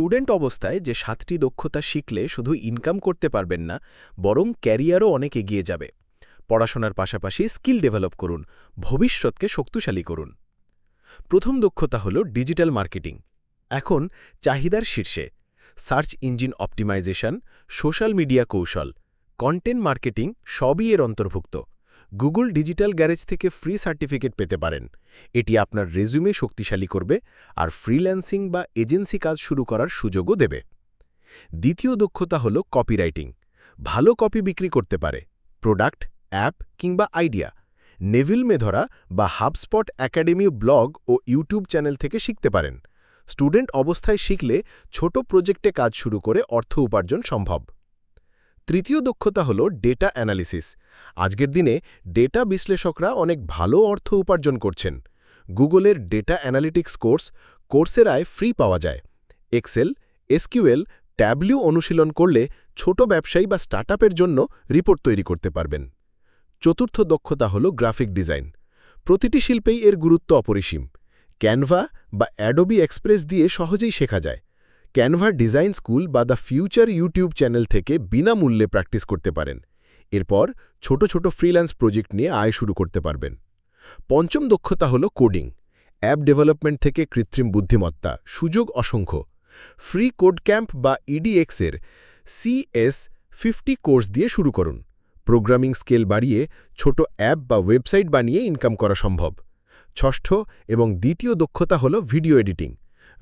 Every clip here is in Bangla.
স্টুডেন্ট অবস্থায় যে সাতটি দক্ষতা শিখলে শুধু ইনকাম করতে পারবেন না, বরং ক্যারিয়ারও অনেক এগিয়ে যাবে। পড়াশোনার পাশাপাশি স্কিল ডেভেলপ করুন, ভবিষ্যৎকে শক্তিশালী করুন। প্রথম দক্ষতা হল ডিজিটাল মার্কেটিং। এখন চাহিদার শীর্ষে। Search engine optimisation, social media কৌশল, কন্টেন্ট মার্কেটিং সবই এর অন্তর্ভুক্ত। গুগল ডিজিটাল গ্যারেজ থেকে ফ্রি সার্টিফিকেট পেতে পারেন। এটি আপনার রেজুমে শক্তিশালী করবে আর ফ্রিল্যান্সিং বা এজেন্সি কাজ শুরু করার সুযোগও দেবে। দ্বিতীয় দক্ষতা হল কপিরাইটিং। ভালো কপি বিক্রি করতে পারে। প্রোডাক্ট, অ্যাপ কিংবা আইডিয়া। নেভিল মেধরা বা হাবস্পট একাডেমি ব্লগ ও ইউটিউব চ্যানেল থেকে শিখতে পারেন। স্টুডেন্ট অবস্থায় শিখলে ছোট প্রজেক্টে কাজ শুরু করে অর্থ উপার্জন সম্ভব। তৃতীয় দক্ষতা হল ডেটা অ্যানালিসিস। আজকের দিনে ডেটা বিশ্লেষকরা অনেক ভালো অর্থ উপার্জন করছেন। গুগলের ডেটা অ্যানালিটিক্স কোর্স কোর্সেরায় ফ্রি পাওয়া যায়। এক্সেল, এসকিউএল, ট্যাবলিউ অনুশীলন করলে ছোট ব্যবসায়ী বা স্টার্টআপের জন্য রিপোর্ট তৈরি করতে পারবেন। চতুর্থ দক্ষতা হল গ্রাফিক ডিজাইন। প্রতিটি শিল্পেই এর গুরুত্ব অপরিসীম। ক্যানভা বা অ্যাডোবি এক্সপ্রেস দিয়ে সহজেই শেখা যায়। ক্যানভা ডিজাইন স্কুল বা দ্য ফিউচার ইউটিউব চ্যানেল থেকে বিনামূল্যে প্র্যাকটিস করতে পারেন। এরপর ছোট ছোট ফ্রিল্যান্স প্রজেক্ট নিয়ে আয় শুরু করতে পারবেন। পঞ্চম দক্ষতা হল কোডিং। অ্যাপ ডেভেলপমেন্ট থেকে কৃত্রিম বুদ্ধিমত্তা, সুযোগ অসংখ্য। ফ্রি কোড ক্যাম্প বা ইডিএক্সের সিএস ফিফটি কোর্স দিয়ে শুরু করুন। প্রোগ্রামিং স্কেল বাড়িয়ে ছোট অ্যাপ বা ওয়েবসাইট বানিয়ে ইনকাম করা সম্ভব। ষষ্ঠ এবং দ্বিতীয় দক্ষতা হল ভিডিও এডিটিং।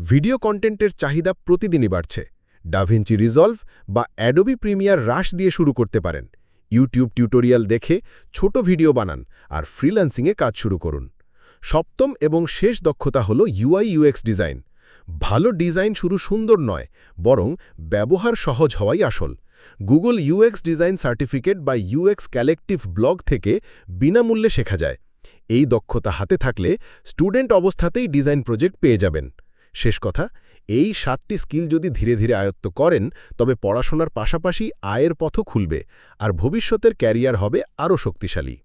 ভিডিও কন্টেন্টের চাহিদা প্রতিদিনই বাড়ছে। ডাভিঞ্চি রিজলভ বা অ্যাডোবি প্রিমিয়ার হ্রাস দিয়ে শুরু করতে পারেন। ইউটিউব টিউটোরিয়াল দেখে ছোট ভিডিও বানান আর ফ্রিল্যান্সিংয়ে কাজ শুরু করুন। সপ্তম এবং শেষ দক্ষতা হল ইউআই ইউএক্স ডিজাইন ভালো ডিজাইন শুরু সুন্দর নয়, বরং ব্যবহার সহজ হওয়াই আসল। গুগল ইউএক্স ডিজাইন সার্টিফিকেট বা ইউএক্স কালেকটিভ ব্লগ থেকে বিনামূল্যে শেখা যায়। এই দক্ষতা হাতে থাকলে স্টুডেন্ট অবস্থাতেই ডিজাইন প্রজেক্ট পেয়ে যাবেন। শেষ কথা, এই সাতটি স্কিল যদি ধীরে ধীরে আয়ত্ত করেন, তবে পড়াশোনার পাশাপাশি আয়ের পথও খুলবে, আর ভবিষ্যতের ক্যারিয়ার হবে আরও শক্তিশালী।